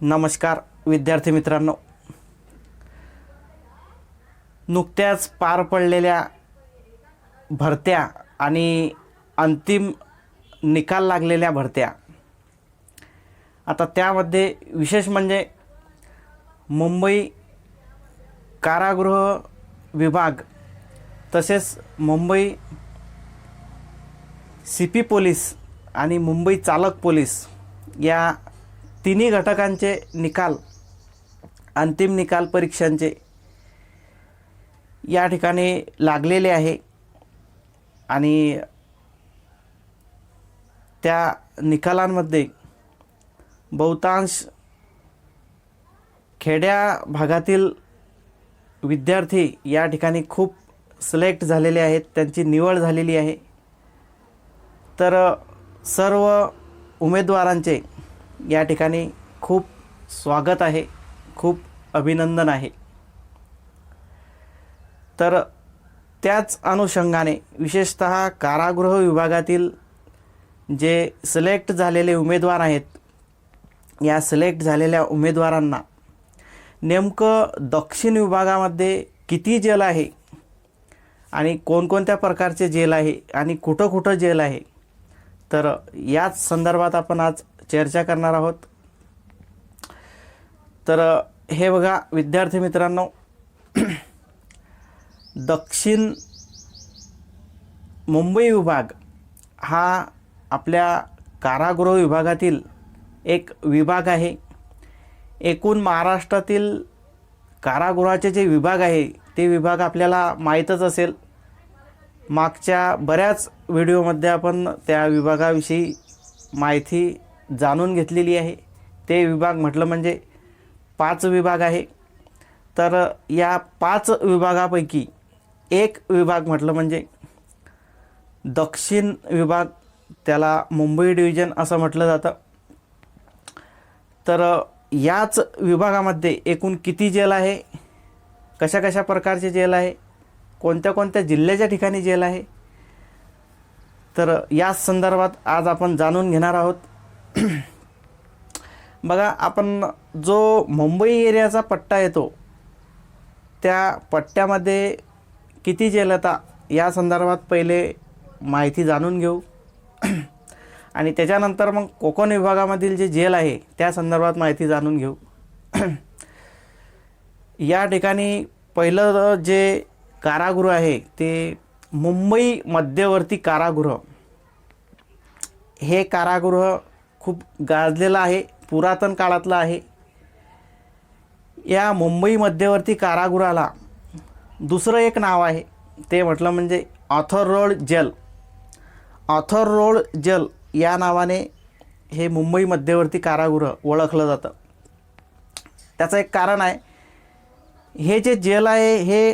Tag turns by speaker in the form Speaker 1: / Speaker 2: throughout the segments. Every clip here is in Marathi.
Speaker 1: नमस्कार विद्यार्थी मित्रांनो. नुकत्याच पार पडलेल्या भरत्या आणि अंतिम निकाल लागलेल्या भरत्या. आता त्यामध्ये विशेष म्हणजे मुंबई कारागृह विभाग तसेच मुंबई सी पी पोलीस आणि मुंबई चालक पोलीस या तिन्ही घटकांचे निकाल अंतिम निकाल परीक्षांचे या ठिकाणी लागलेले आहे. आणि त्या निकालांमध्ये बहुतांश खेड्या भागातील विद्यार्थी या ठिकाणी खूप सिलेक्ट झालेले आहेत त्यांची निवड झालेली आहे. तर सर्व उमेदवारांचे या ठिकाणी खूप स्वागत आहे खूप अभिनंदन आहे. तर त्याच अनुषंगाने विशेषत कारागृह विभागातील जे सिलेक्ट झालेले उमेदवार आहेत या सिलेक्ट झालेल्या उमेदवारांना नेमकं दक्षिण विभागामध्ये किती जेल आहे आणि कोणकोणत्या प्रकारचे जेल आहे आणि कुठं कुठं जेल आहे तर याच संदर्भात आपण आज चर्चा करणार आहोत. तर हे बघा विद्यार्थी मित्रांनो. दक्षिण मुंबई विभाग हा आपल्या कारागृह विभागातील एक विभाग आहे. एकूण महाराष्ट्रातील कारागृहाचे जे विभाग आहे ते विभाग आपल्याला माहीतच असेल. मागच्या बऱ्याच व्हिडिओमध्ये आपण त्या विभागाविषयी माहिती जाणून घेतलेली आहे. ते विभाग म्हटलं म्हणजे पाच विभाग आहे. तर या पाच विभागापैकी एक विभाग म्हटलं म्हणजे दक्षिण विभाग त्याला मुंबई डिव्हिजन असं म्हटलं जातं. तर याच विभागामध्ये एकूण किती जेल आहे? कशा कशा प्रकारचे जेल आहे? कोणत्या कोणत्या जिल्ह्याच्या ठिकाणी जेल आहे? तर याच संदर्भात आज आपण जाणून घेणार आहोत. बघा आपण जो मुंबई एरियाचा पट्टा येतो त्या पट्ट्यामध्ये किती जेल या संदर्भात पहिले माहिती जाणून घेऊ. आणि त्याच्यानंतर मग कोकण विभागामधील जे जेल आहे त्या संदर्भात माहिती जाणून घेऊ. या ठिकाणी पहिलं जे कारागृह आहे ते मुंबई मध्यवर्ती कारागृह. हे कारागृह खूप गाजलेलं आहे पुरातन काळातलं आहे. या मुंबई मध्यवर्ती कारागृहाला दुसरं एक नाव आहे ते म्हटलं म्हणजे Arthur Road jail. Arthur Road jail या नावाने हे मुंबई मध्यवर्ती कारागृह ओळखलं जातं. त्याचं एक कारण आहे हे जे जेल आहे हे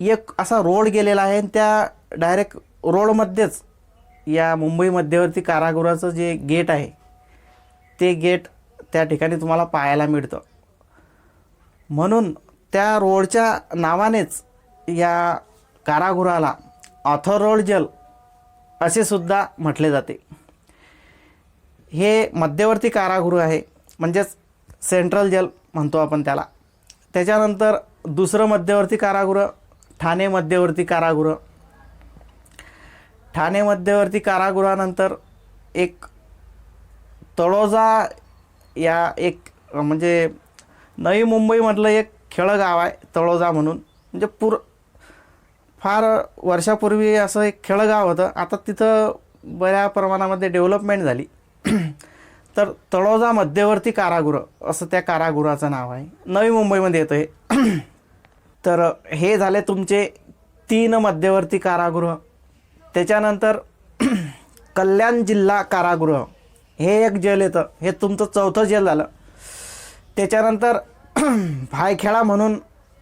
Speaker 1: एक असा रोड गेलेला आहे आणि त्या डायरेक्ट रोडमध्येच या मुंबई मध्यवर्ती कारागृहाचं जे गेट आहे ते गेट त्या ठिकाणी तुम्हाला पाहायला मिळतं. म्हणून त्या रोडच्या नावानेच या कारागृहाला ऑथर रोड जल असे सुद्धा म्हटले जाते. हे मध्यवर्ती कारागृह आहे म्हणजेच सेंट्रल जेल म्हणतो आपण त्याला. त्याच्यानंतर दुसरं मध्यवर्ती कारागृह ठाणे मध्यवर्ती कारागृह. ठाणे मध्यवर्ती कारागृहानंतर एक तळोजा या एक म्हणजे नवी मुंबईमधलं एक खेळगाव आहे तळोजा म्हणून. म्हणजे पूर फार वर्षापूर्वी असं एक खेळगाव होतं. आता तिथं बऱ्या प्रमाणामध्ये डेव्हलपमेंट झाली. तर तळोजा मध्यवर्ती कारागृह असं त्या कारागृहाचं नाव आहे. नवी मुंबईमध्ये येतं हे. तर हे झाले तुमचे तीन मध्यवर्ती कारागृह. त्याच्यानंतर कल्याण जिल्हा कारागृह. हे एक जेल येतं. हे तुमचं चौथं जेल झालं. त्याच्यानंतर भायखेळा म्हणून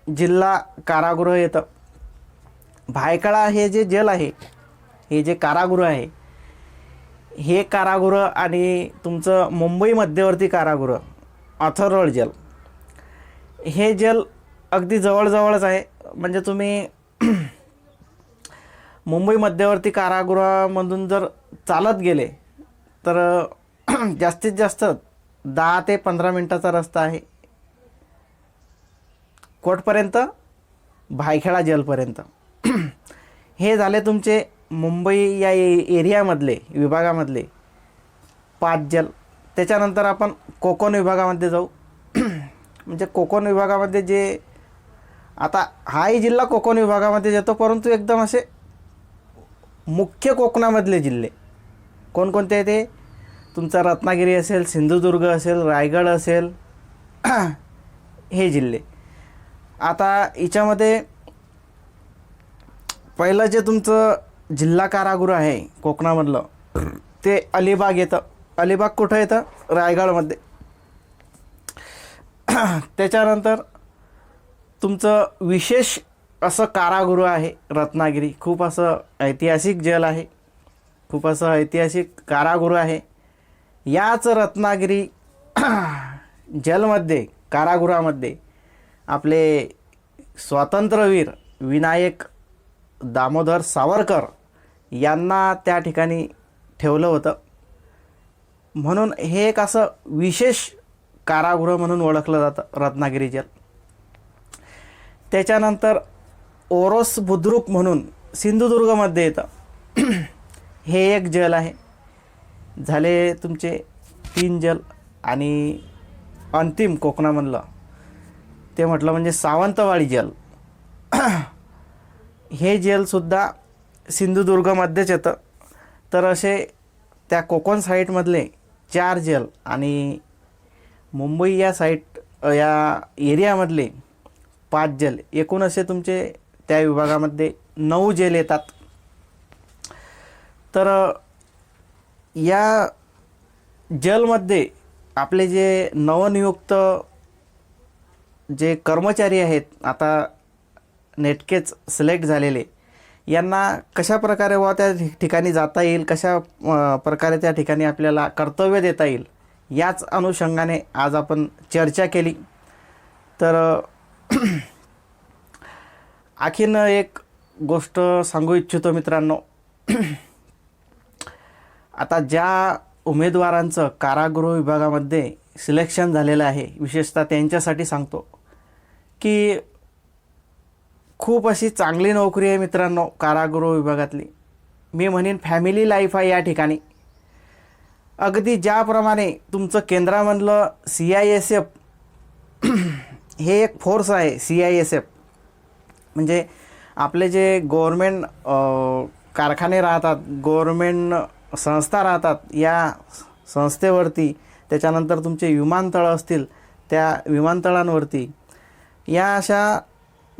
Speaker 1: जिल्हा कारागृह येतं. भायखळा हे जे जेल आहे हे जे कारागृह आहे हे कारागृह आणि तुमचं मुंबई मध्यवर्ती कारागृह ऑथरोड जेल. हे जेल अगदी जवळजवळच आहे. म्हणजे तुम्ही मुंबई मध्यवर्ती कारागृहामधून जर चालत गेले तर जास्तीत जास्त दहा ते पंधरा मिनटाचा रस्ता आहे. कोटपर्यंत भायखेडा जेलपर्यंत. हे झाले तुमचे मुंबई या ए एरियामधले विभागामधले पाच जल. त्याच्यानंतर आपण कोकण विभागामध्ये जाऊ. म्हणजे कोकण विभागामध्ये जे आता हाही जिल्हा कोकण विभागामध्ये येतो परंतु एकदम असे मुख्य कोकणामधले जिल्हे कोणकोणते ते तुमचा रत्नागिरी असेल सिंधुदुर्ग असेल रायगड असेल हे जिल्हे. आता याच्यामध्ये पहिलं जे तुमचं जिल्हा कारागृह आहे कोकणामधलं ते अलिबाग येतं. अलिबाग कुठं येतं? रायगडमध्ये. त्याच्यानंतर तुमचं विशेष असं कारागृह आहे रत्नागिरी. खूप असं ऐतिहासिक जल आहे. खूप असं ऐतिहासिक कारागृह आहे. याच रत्नागिरी जलमध्ये कारागृहामध्ये आपले स्वातंत्र्यवीर विनायक दामोदर सावरकर यांना त्या ठिकाणी ठेवलं होतं. म्हणून हे एक असं विशेष कारागृह म्हणून ओळखलं जातं रत्नागिरी जल. त्याच्यानंतर ओरोस बुद्रुक म्हणून सिंधुदुर्गमध्ये येतं. हे एक जल आहे. झाले तुमचे तीन जल आणि अंतिम कोकणामधलं. ते म्हटलं म्हणजे सावंतवाडी जल. हे जेलसुद्धा सिंधुदुर्गमध्येच येतं. तर असे त्या कोकण साईडमधले चार जेल आणि मुंबई या साईट या एरियामधले पाच जेल एकूण असे तुमचे त्या विभागामध्ये नऊ जेल येतात. तर या जलमध्ये आपले जे नवनियुक्त जे कर्मचारी आहेत आता नेटकेच सिलेक्ट झालेले यांना कशा प्रकारे व त्या ठि- ठिकाणी जाता येईल कशा प्रकारे त्या ठिकाणी आपल्याला कर्तव्य देता येईल याच अनुषंगाने आज आपण चर्चा केली. तर आखीन एक गोष्ट सांगू इच्छितो मित्रांनो. आता ज्या उमेदवारांचं कारागृह विभागामध्ये सिलेक्शन झालेलं आहे विशेषतः त्यांच्यासाठी सांगतो की खूप अशी चांगली नोकरी आहे मित्रांनो कारागृह विभागातली. मी म्हणेन फॅमिली लाईफ आहे या ठिकाणी. अगदी ज्याप्रमाणे तुमचं केंद्रामधलं सी आय एस एफ हे एक फोर्स आहे सी आय एस एफ म्हणजे आपले जे गव्हर्मेंट कारखाने राहतात गव्हर्मेंट संस्था राहतात या संस्थेवरती त्याच्यानंतर तुमचे विमानतळं असतील त्या विमानतळांवरती. या अशा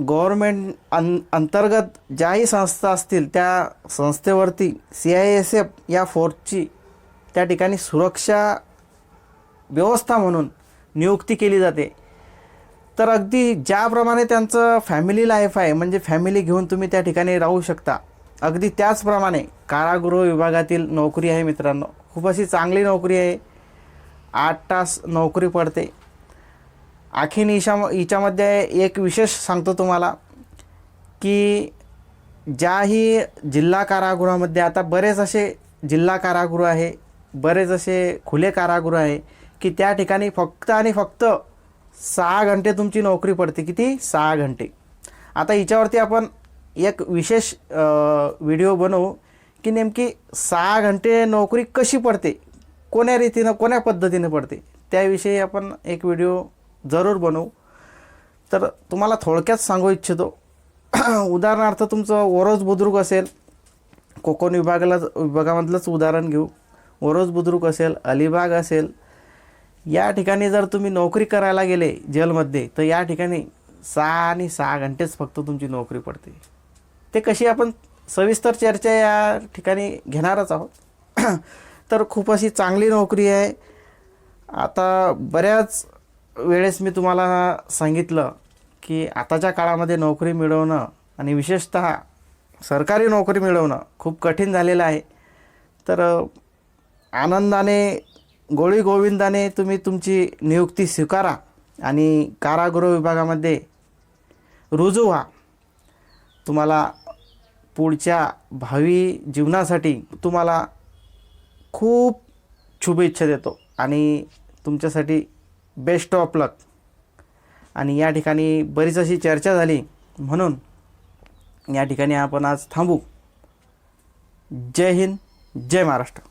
Speaker 1: गव्हर्मेंट अं अंतर्गत ज्याही संस्था असतील त्या संस्थेवरती सी आय एस एफ या फोर्सची त्या ठिकाणी सुरक्षा व्यवस्था म्हणून नियुक्ती केली जाते. तर अगदी ज्याप्रमाणे त्यांचं फॅमिली लाईफ आहे म्हणजे फॅमिली घेऊन तुम्ही त्या ठिकाणी राहू शकता. अगदी त्याचप्रमाणे कारागृह विभागातील नोकरी आहे मित्रांनो. खूप अशी चांगली नोकरी आहे. आठ तास नोकरी पडते. आखीन हिशा हिच्यामध्ये एक विशेष सांगतो तुम्हाला की ज्याही जिल्हा कारागृहामध्ये आता बरेच असे जिल्हा कारागृह आहे बरेच असे खुले कारागृह आहे की त्या ठिकाणी फक्त आणि फक्त सहा घंटे तुमची नोकरी पडते. किती? सहा घंटे. आता हिच्यावरती आपण एक विशेष व्हिडिओ बनवू की नेमकी सहा घंटे नोकरी कशी पडते कोण्या रीतीनं कोण्या पद्धतीने पडते त्याविषयी आपण एक व्हिडिओ जरूर बनवू. तर तुम्हाला थोडक्यात सांगू इच्छितो. उदाहरणार्थ तुमचं ओरोज बुद्रुक असेल कोकण विभागाला विभागामधलंच उदाहरण घेऊ. ओरोज बुद्रुक असेल अलिबाग असेल या ठिकाणी जर तुम्ही नोकरी करायला गेले जेलमध्ये तर या ठिकाणी सहा आणि सहा घंटेच फक्त तुमची नोकरी पडते. ते कशी आपण सविस्तर चर्चा या ठिकाणी घेणारच आहोत. तर खूप अशी चांगली नोकरी आहे. आता बऱ्याच वेळेस मी तुम्हाला सांगितलं की आताच्या काळामध्ये नोकरी मिळवणं आणि विशेषतः सरकारी नोकरी मिळवणं खूप कठीण झालेलं आहे. तर आनंदाने गोळी गोविंदाने तुम्ही तुमची नियुक्ती स्वीकारा आणि कारागृह विभागामध्ये रुजू व्हा. तुम्हाला पुढच्या भावी जीवनासाठी तुम्हाला खूप शुभेच्छा देतो. आणि तुमच्यासाठी बेस्ट ऑफ लक आणि या ठिकाणी बरीच अशी चर्चा झाली. म्हणून या ठिकाणी आपण आज थांबू. जय हिंद जय महाराष्ट्र.